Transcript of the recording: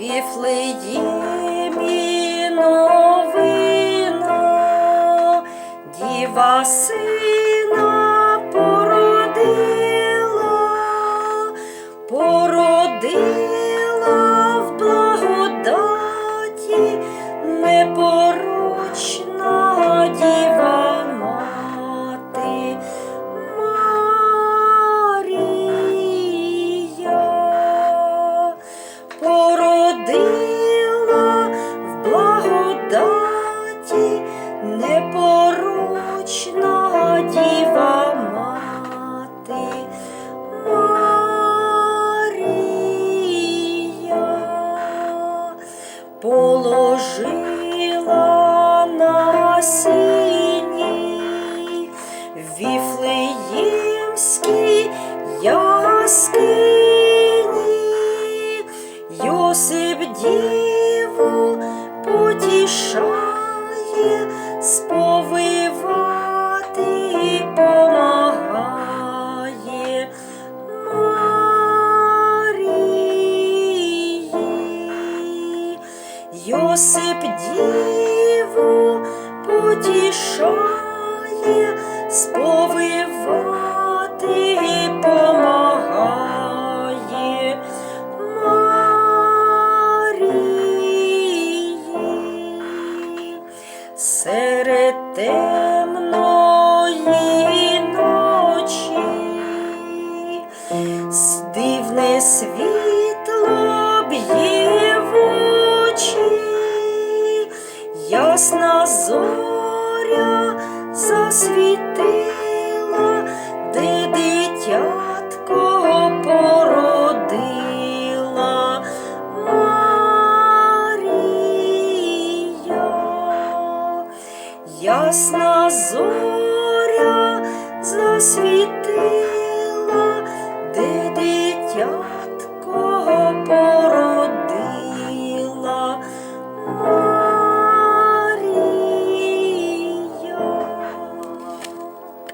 Віфлеємі новина, діва сина породила, породила в благодаті непорочна діва породила в благодаті непорочна діва мати Марія. Положила на сіні потішає, сповивати помагає Марії. Йосип діву потішає, сповивати Серед темної ночі дивне світло б'є в очі, ясна зоря засвітила, Ясна зоря засвітила.